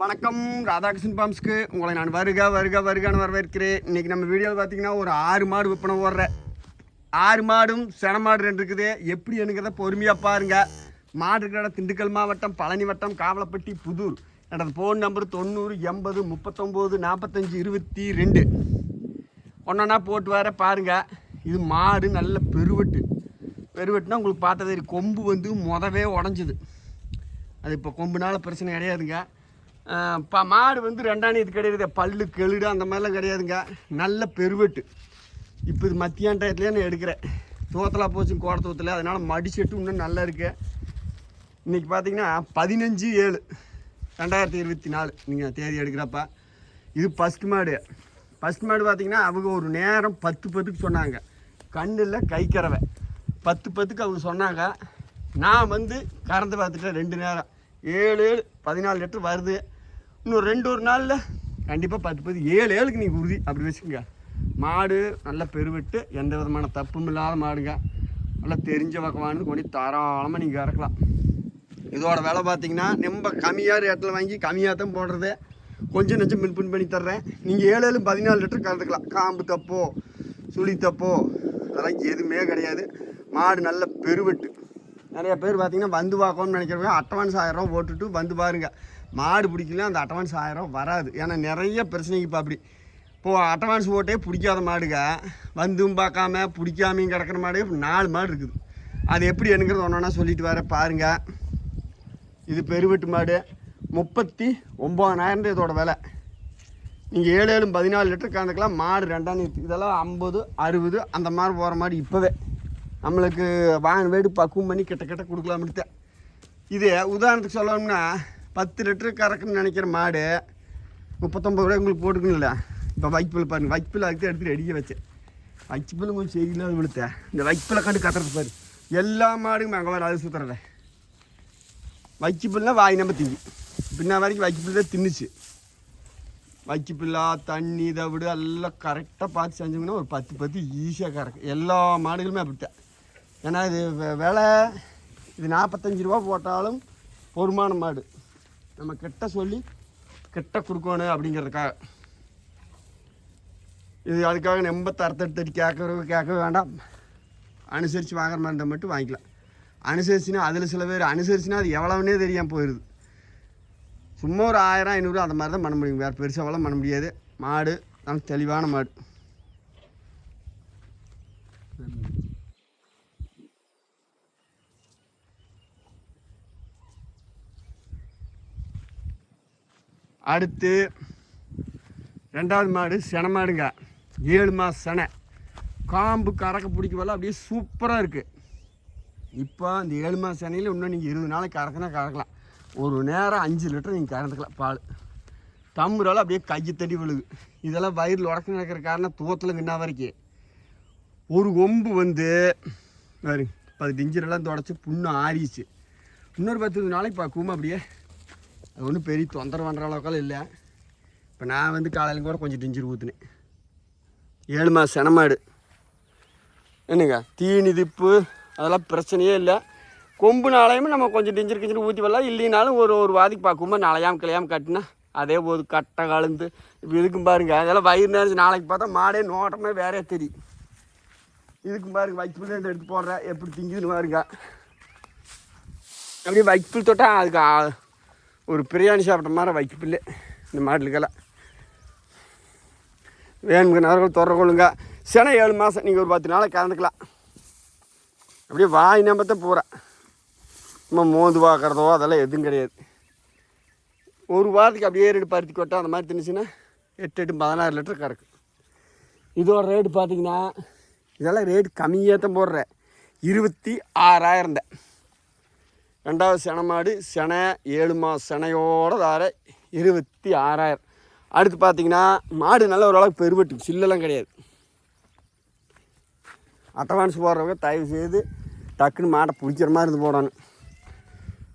வணக்கம். ராதாகிருஷ்ணன் பாம்ஸ்க்கு உங்களை நான் வருக வருக வருகான்னு வரவேற்கிறேன். இன்னைக்கு நம்ம வீடியோவில் பார்த்தீங்கன்னா ஒரு ஆறு மாடு விற்பனை ஓடுறேன் ஆறு மாடும் சென மாடு ரெண்டு இருக்குது. எப்படி எனக்கிறத பொறுமையாக பாருங்க. மாடு இருக்கிற இடம் திண்டுக்கல் மாவட்டம் பழனி வட்டம் காவலப்பட்டி புதூர். எனது ஃபோன் நம்பர் தொண்ணூறு எண்பது முப்பத்தொம்போது நாற்பத்தஞ்சு இருபத்தி ரெண்டு. ஒன்றா போட்டு வர பாருங்க. இது மாடு நல்ல பெருவெட்டு. பெருவெட்டுனா உங்களுக்கு பார்த்ததே கொம்பு வந்து மொதவே உடஞ்சிது. அது இப்போ கொம்புனால பிரச்சனை கிடையாதுங்க. இப்போ மாடு வந்து ரெண்டாம் இது கிடையாது பல்லு கெளுடு அந்த மாதிரிலாம் கிடையாதுங்க. நல்ல பெருவெட்டு. இப்போ இது மத்தியான டயத்துலேயே நான் எடுக்கிறேன். தோத்தலா போச்சு கோட தூத்தில். அதனால் மடிச்செட்டு இன்னும் நல்லா இருக்கு. இன்றைக்கி பார்த்தீங்கன்னா பதினஞ்சு ஏழு. ரெண்டாயிரத்தி இருபத்தி நாலு. நீங்கள் தேதி எடுக்கிறப்ப. இது ஃபஸ்ட் மாடு. ஃபஸ்ட் மாடு பார்த்தீங்கன்னா அவங்க ஒரு நேரம் பத்து பத்துக்கு சொன்னாங்க. கண்ணில் கை கறவை. பத்து பத்துக்கு அவங்க சொன்னாங்க. நான் வந்து கறந்து பார்த்துட்டேன் ரெண்டு நேரம். ஏழு ஏழு பதினாலு லிட்டர் வருது. இன்னும் ரெண்டு ஒரு நாளில். கண்டிப்பாக பத்து பத்து ஏழு ஏழுக்கு நீங்கள் உறுதி அப்படி வச்சுக்கோங்க. மாடு நல்ல பெருவிட்டு எந்த விதமான தப்பும் இல்லாத மாடுங்க. நல்லா தெரிஞ்ச பக்கவான்னு கொண்டு தாராளமாக நீங்கள் இறக்கலாம் இதோட விலை பார்த்தீங்கன்னா ரொம்ப கம்மியாக ரேட்டில் வாங்கி கம்மியாக தான் போடுறது. கொஞ்சம் நெஞ்சம் மின் பின் பண்ணி தர்றேன். நீங்கள் ஏழு ஏழு பதினாலு லிட்டர் கறந்துக்கலாம். காம்பு தப்போ சுழி தப்போ அதெல்லாம் எதுவுமே கிடையாது. மாடு நல்ல பெருவெட்டு. நிறைய பேர் பார்த்தீங்கன்னா வந்து பார்க்கணும்னு நினைக்கிறவங்க அட்வான்ஸ் ஆயிரம் ரூபா போட்டுட்டு வந்து பாருங்கள் மாடு பிடிக்கல அந்த அட்வான்ஸ் ஆயிரம் வராது. ஏன்னா நிறைய பிரச்சனைக்கு இப்போ அப்படி. இப்போது அட்வான்ஸ் போட்டே பிடிக்காத மாடுங்க. வந்தும் பார்க்காம பிடிக்காமையும் கிடக்கிற மாடு நாலு மாடு இருக்குது. அது எப்படி என்னங்கிறது ஒன்றா சொல்லிட்டு வர பாருங்கள் இது பெருவெட்டு மாடு. முப்பத்தி ஒம்பதாயிரம் இதோட விலை. நீங்கள் ஏழு ஏழு பதினாலு லிட்டர் கலந்துக்கலாம். மாடு ரெண்டாம் இதெல்லாம் ஐம்பது அறுபது அந்த மாதிரி போகிற மாதிரி இப்போவே. நம்மளுக்கு வாங்க வீடு பக்குவம் பண்ணி கிட்ட கிட்ட கொடுக்கலாம்ட்டு இது உதாரணத்துக்கு சொல்லணும்னா பத்து லிட்டர் கறக்குன்னு நினைக்கிற மாடு முப்பத்தொம்பது ரூபாய் உங்களுக்கு போட்டுக்கணும்ல. இப்போ வைப்பில் பாருங்க வைப்பில் அதுக்கு எடுத்துகிட்டு அடிக்க வச்சேன். வைப்பில் கொஞ்சம் செய்யலாம் விழுத்த இந்த வைப்பில் கண்டு கத்துறது பாரு. எல்லா மாடுக்கும் அங்கே வர அது சுற்றுறத வைக்கிப்புல்னா வாய் நம்ம திங்கி. பின்ன வரைக்கும் வைக்கிப்புல் தான் தின்னுச்சு. வைக்கிப்புல்லா தண்ணி தவிடு எல்லாம் கரெக்டாக பார்த்து செஞ்சோம்னா ஒரு பத்து பத்து ஈஸியாக கறக்கு. எல்லா மாடுகளுமே அப்படித்தான். ஏன்னா இது வெ- விலை இது நாற்பத்தஞ்சு ரூபா போட்டாலும் பொறுமான மாடு. நம்ம கெட்ட சொல்லி கிட்ட கொடுக்கணும் அப்படிங்கிறதுக்காக. இது அதுக்காக நம்ம தரத்தெடுத்து கேட்கறவங்க கேட்க வேண்டாம். அனுசரித்து வாங்குற மாதிரி இருந்தால் மட்டும் வாங்கிக்கலாம். அனுசரிச்சுன்னா அதில் சில பேர் அனுசரிச்சுன்னா அது எவ்வளவுனே தெரியாமல் போயிடுது சும்மா ஒரு ஆயிரம் ஐநூறு அந்த மாதிரி தான் பண்ண முடியும். வேறு பெருசாக எவ்வளோ பண்ண முடியாது. மாடு நல்ல தெளிவான மாடு. அடுத்து ரெண்டாவது மாடு சென மாடுங்க. ஏழு மாதம் செனை. காம்பு கறக்க பிடிக்கவெல்லாம் அப்படியே சூப்பராக இருக்குது இப்போ அந்த ஏழு மாதம் செனையில் இன்னும் நீங்கள் இருபது நாளைக்கு கறக்குனா கறக்கலாம். ஒரு நேரம் அஞ்சு லிட்டர் நீங்கள் கறந்துக்கலாம் பால். தம்புறால அப்படியே கையை தட்டி விழுகு இதெல்லாம் வயிறில் உடக்க நடக்கிற காரணம் தூத்தில் நின்னா வரைக்கும். ஒரு கொம்பு வந்து பாரு பத்து இன்ஜிரெல்லாம் தொடச்சி புண்ணு ஆறிச்சு இன்னொரு பத்து இருபது நாளைக்கு பார்க்கவும் அப்படியே? அது ஒன்றும் பெரிய தொந்தரவு பண்ணுற அளவுக்கெல்லாம் இல்லை. இப்போ நான் வந்து காலையில் கூட கொஞ்சம் டிஞ்சிரு ஊற்றுனேன் ஏழு மாதம் செனமாடு. என்னங்க? தீனி திப்பு அதெல்லாம் பிரச்சனையே இல்லை. கொம்பு நாளையும் நம்ம கொஞ்சம் டிஞ்சர் கிஞ்சர் ஊற்றி வரலாம். இல்லைனாலும் ஒரு ஒரு வாதிக்கு பார்க்கும்போது நாளையாம் கிளையாம கட்டினா அதே போது கட்டை கலந்து இப்போ இதுக்கும் பாருங்க. அதெல்லாம் வயிறு நேரம் நாளைக்கு பார்த்தா மாடே நோட்டமே வேறே தெரியும். இதுக்கும் பாருங்க வைக்கப்புல் எடுத்து போடுறேன். எப்படி திங்குதுன்னு பாருங்க. அப்படியே வைக்கப்புல் தொட்டால் அதுக்கு ஆ- ஒரு பிரியாணி சாப்பிட்ட மாதிரி வைக்கப்புல் இந்த மாட்டுக்கெல்லாம். வேணுங்க நேரம் தொடர கொள்ளுங்க சினை ஏழு மாதம் நீங்கள் ஒரு பத்து நாளை கலந்துக்கலாம் அப்படியே வாய் நம்பத்தை பூரா. நம்ம மோந்து பார்க்குறதோ அதெல்லாம் எதுவும் கிடையாது. ஒரு வாரத்துக்கு அப்படியே ரெண்டு பருத்தி கொட்டை அந்த மாதிரி தின்னுச்சுன்னா எட்டு எட்டு பதினாறு லிட்டர் கறக்கு. இதோட ரேட்டு பார்த்தீங்கன்னா இதெல்லாம் ரேட்டு கம்மியாக தான் போடுறேன். இருபத்தி ஆறாயிரம் தான். ரெண்டாவது சென மாடு செனை ஏழு மாதம் செனையோட தார இருபத்தி ஆறாயிரம். அடுத்து பார்த்தீங்கன்னா மாடு நல்ல ஓரளவுக்கு பெருவெட்டு சில்லெல்லாம் கிடையாது. அட்டவான்ஸ் போடுறவங்க தயவு செய்து டக்குன்னு மாட்டை பிடிக்கிற மாதிரி இருந்து போடணும்.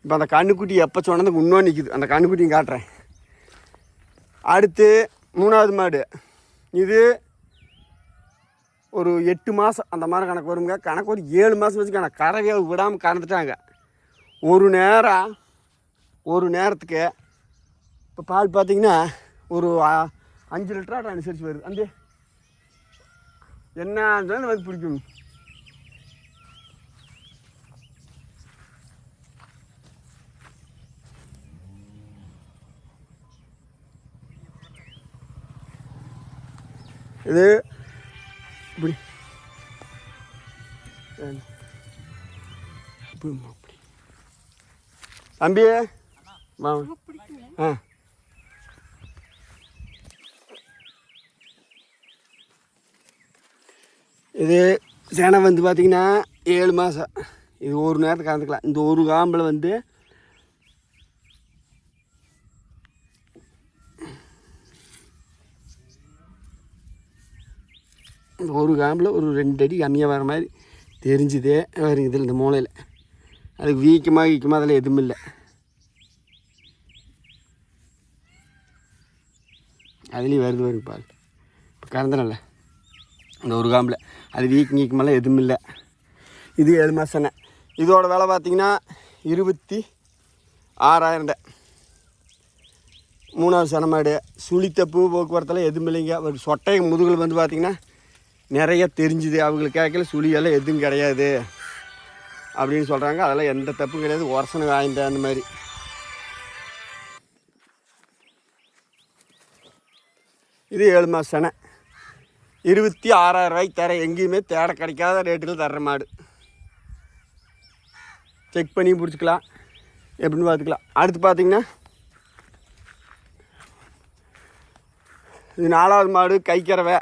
இப்போ அந்த கண்ணுக்குட்டி எப்போ சொன்னதுக்கு இன்னும் நிற்கிது அந்த கண்ணுக்குட்டியும் காட்டுறேன். அடுத்து மூணாவது மாடு. இது ஒரு எட்டு மாதம் அந்த மாதிரி கணக்கு வருங்க. கணக்கு ஒரு ஏழு மாதம் வச்சு கணக்கு விடாமல் கறந்துட்டாங்க. ஒரு நேரம் ஒரு நேரத்துக்கு இப்போ பால் பார்த்தீங்கன்னா ஒரு அஞ்சு லிட்டராக அனுசரித்து வருது. அந்த என்ன இருந்தாலும் வந்து பிடிக்கும். இது இப்படி. இப்படி தம்பி ஆ. இது சேனை வந்து பார்த்திங்கன்னா ஏழு மாதம் இது ஒரு நேரத்துக்கு கலந்துக்கலாம். இந்த ஒரு காம்பில் வந்து இந்த ஒரு காம்பில் ஒரு ரெண்டு அடி கம்மியாக வர மாதிரி தெரிஞ்சுதே. வருங்க இதில் இந்த மூளையில் அதுக்கு வீக்கமாக வீக்கமாக அதில் எதுவும் இல்லை. அதுலேயும் வருது வருங்க பால் இப்போ கறந்துடல இந்த ஒரு காம்பில். அது வீக்கம் வீக்கமெல்லாம் எதுவும் இல்லை. இது ஏழு மாதம் இதோட விலை பார்த்தீங்கன்னா இருபத்தி ஆறாயிரம் மூணாவது சனமாடு சுழித்தப்பு போக்குவரத்தெல்லாம் எதுவும் இல்லைங்க. ஒரு சொட்டை முதுகில் வந்து பார்த்திங்கன்னா நிறைய தெரிஞ்சுது. அவங்களுக்கு கேட்கல சுழியெல்லாம் எதுவும் கிடையாது. அப்படின்னு சொல்கிறாங்க அதெல்லாம் எந்த தப்பும் கிடையாது. ஒரசனை வாய்ந்த அந்த மாதிரி. இது ஏழு மாதம் சனை. இருபத்தி ஆறாயிரம் ரூபாய்க்கு தர எங்கேயுமே தேட கிடைக்காத ரேட்டில் தர்ற மாடு. செக் பண்ணி பிடிச்சிக்கலாம். எப்படின்னு பார்த்துக்கலாம். அடுத்து பார்த்தீங்கன்னா இது நாலாவது மாடு கைக்கிறவை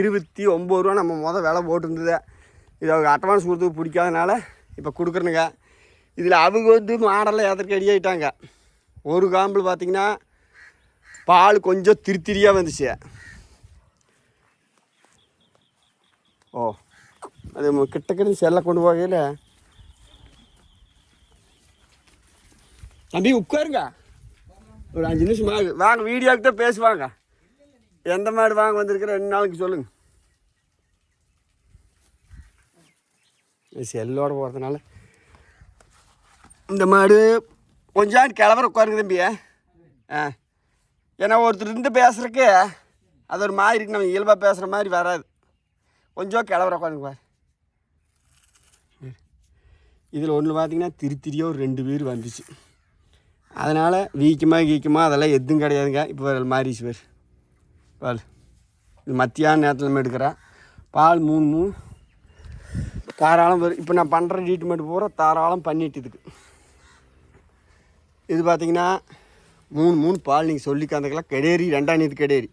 இருபத்தி ஒம்பது ரூபா நம்ம மொதல் விலை போட்டிருந்தது. இது அவங்க அட்வான்ஸ் கொடுத்து பிடிக்காதனால இப்போ கொடுக்குறனுங்க. இதில் அவங்க வந்து மாடெல்லாம் எதற்கு அடி ஆகிட்டாங்க ஒரு காம்பில் பார்த்திங்கன்னா பால் கொஞ்சம் திருத்திரியாக வந்துச்சு. ஓ அது கிட்டக்கிட்ட செல்ல கொண்டு போகையில். தம்பி உட்காருங்க. ஒரு அஞ்சு நிமிஷம் வாங்க வாங்க வீடியோவுக்கு தான் பேசுவாங்க. எந்த மாடு வாங்க வந்திருக்கிற ரெண்டு நாளைக்கு சொல்லுங்கள் செல்லோடு போகிறதுனால இந்த மாடு கொஞ்சம் கிளவர உட்காருங்க தம்பி. ஆ. ஏன்னா ஒருத்தர் இருந்து பேசுகிறக்கு அது ஒரு மாதிரி இருக்கு. நம்ம இயல்பாக பேசுகிற மாதிரி வராது. கொஞ்சம் கிளவர உட்காருங்க பாரு. இதில் ஒன்று பார்த்தீங்கன்னா திருத்திரியாக ஒரு ரெண்டு பேர் வந்துச்சு. அதனால் வீக்கமா கீக்கமாக அதெல்லாம் எதுவும் கிடையாதுங்க. இப்போ வேறு மாறிச்சு பேர். பால் இது மத்தியான நேரத்தில் நம்ம எடுக்கிறேன். பால் மூணு மூணு. தாராளம் வரும் இப்போ நான் பண்ணுற ட்ரீட்மெண்ட் பூரா தாராளம் பண்ணிட்டு இதுக்கு. இது பார்த்தீங்கன்னா மூணு மூணு பால் நீங்கள் சொல்லி கறந்துக்கலாம் கெடேரி ரெண்டாம் நீதி கெடேரி.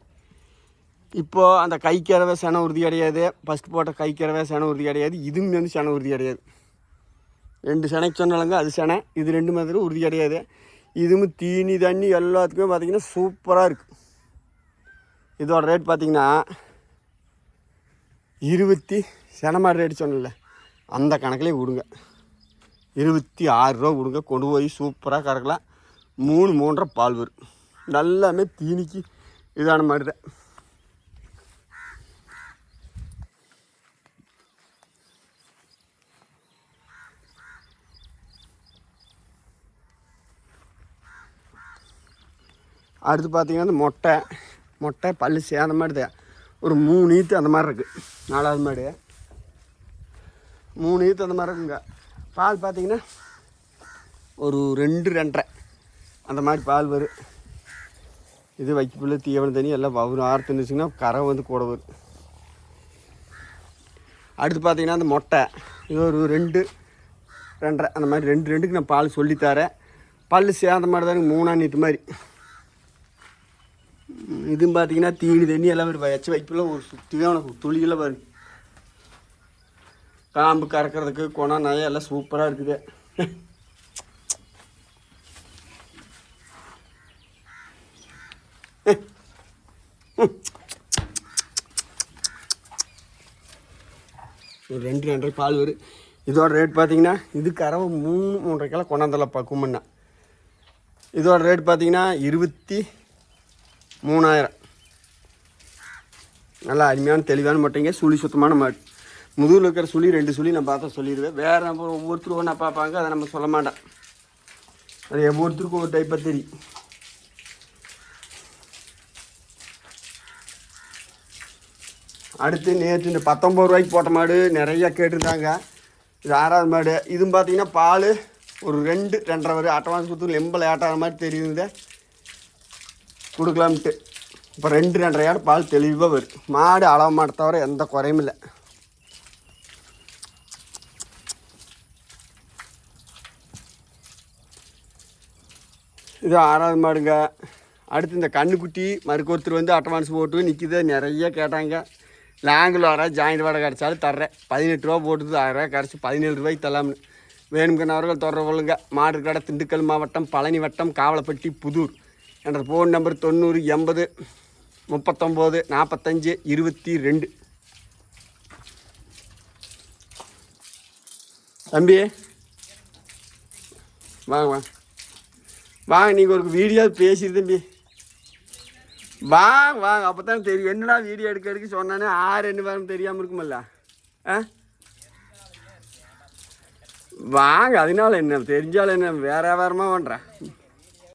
இப்போது அந்த கைக்கறவை சென உறுதி கிடையாது. ஃபஸ்ட் போட்ட கைக்கறவை சென உறுதி கிடையாது. இதுவும் வந்து சன உறுதி கிடையாது. ரெண்டு சனைக்கு சொன்னாலங்க அது சனை. இது ரெண்டு மாதிரி உறுதி கிடையாது. இதுவும் தீனி தண்ணி எல்லாத்துக்குமே பார்த்திங்கன்னா சூப்பராக இருக்குது இதோட ரேட் பார்த்திங்கன்னா இருபத்தி செனமாடு ரேட் சொன்னல அந்த கணக்கிலே விடுங்க. இருபத்தி ஆறு ரூபா விடுங்க. கொண்டு போய் சூப்பராக கறக்கலாம். மூணு மூன்றரை பால் வரும். எல்லாமே தீனிக்கு இதான மாதிரி தான் அடுத்து பார்த்தீங்கன்னா இந்த மொட்டை மொட்டை பல்லு சேர்ந்த மாதிரி தான் ஒரு மூணு ஈத்து அந்த மாதிரி இருக்குது நாலாவது மாடு மூணு ஈத்து அந்த மாதிரி இருக்குங்க. பால் பார்த்தீங்கன்னா ஒரு ரெண்டு ரெண்டரை. அந்த மாதிரி பால் வரும். இது வைக்கப்புள்ள தீவனம் தண்ணி எல்லாம் வரும். ஆறு தின்னுச்சிங்கன்னா கரை வந்து கூட வரும். அடுத்து பார்த்தீங்கன்னா அந்த மொட்டை. இது ஒரு ரெண்டு ரெண்டரை. அந்த மாதிரி ரெண்டு ரெண்டுக்கு நான் பால் சொல்லித்தரேன். பல் சேர்ந்த மாதிரி தான் மூணா நீட்டு மாதிரி. இதுவும் பார்த்தீங்கன்னா தீனி தண்ணி எல்லாம் ஒரு வச்சு வைப்பில் ஒரு சுற்றியே உனக்கு துளியெல்லாம் வரும். காம்பு கறக்கிறதுக்கு குணம் நயம் எல்லாம் சூப்பராக இருக்குது. ஒரு ரெண்டு ரெண்டரை பால் வரும் இதோட ரேட் பார்த்தீங்கன்னா இது கறவை மூணு மூன்றரை கிலோ கொண்டாந்தலப்பா கும்மண்ணா இதோட ரேட் பார்த்தீங்கன்னா இருபத்தி மூணாயிரம். நல்லா அருமையான தெளிவான மாட்டேங்க. சுழி சுத்தமான மாட்டு முதுகில் இருக்கிற சொல்லி ரெண்டு சொல்லி நான் பார்த்தா சொல்லிடுவேன். வேறு நம்ம ஒவ்வொருத்தரும் நான் பார்ப்பாங்க அதை நம்ம சொல்ல மாட்டேன் அது ஒவ்வொருத்தருக்கும் ஒரு டைப்பாக தெரியும். அடுத்து நேற்று இந்த பத்தொம்பது ரூபாய்க்கு போட்ட மாடு நிறையா கேட்டிருந்தாங்க. இது ஆறாவது மாடு. இதுவும் பார்த்தீங்கன்னா பால் ஒரு ரெண்டு ரெண்டரை வரும் அட்வான்ஸ் கொடுத்து எம்ப லேட்டாகிற மாதிரி தெரியுது கொடுக்கலாம்ட்டு. இப்போ ரெண்டு ரெண்டரை ஏடு பால் தெளிவாக வருது மாடு அளவு மாட்டை தவிர எந்த குறையும் இல்லை. இது ஆறாவது மாடுங்க. அடுத்து இந்த கண்ணுக்குட்டி மறுக்க ஒருத்தர் வந்து அட்வான்ஸ் போட்டு நிற்கிது நிறைய கேட்டாங்க. லாங்கில் வர ஜாயிண்ட் வாடகை கிடச்சாலும் தர்றேன். பதினெட்டு ரூபா போட்டுது ஆயிரம் ரூபாய் கிடச்சி பதினேழு ரூபாய்க்கு தரலாம்னு. வேணுங்கிறவர்கள் தொடர்பு கொள்ளுங்க. மாடு கடை திண்டுக்கல் மாவட்டம் பழனி வட்டம் காவலப்பட்டி புதூர். என்ற ஃபோன் நம்பர் தொண்ணூறு எண்பது முப்பத்தொம்போது நாற்பத்தஞ்சு இருபத்தி ரெண்டு. தம்பி. வாங்க வாங்க. வாங்க நீங்கள் ஒரு வீடியோ பேசிடு தம்பி வாங்க வாங்க அப்போ தான் தெரியும். என்னடா வீடியோ எடுக்க எடுக்க சொன்னானே? ஆறு என்ன வரும் தெரியாமல் இருக்குமல்ல? ஆ? வாங்க அதனால என்ன தெரிஞ்சாலும் என்ன வேற வேறமா பண்ணுறேன்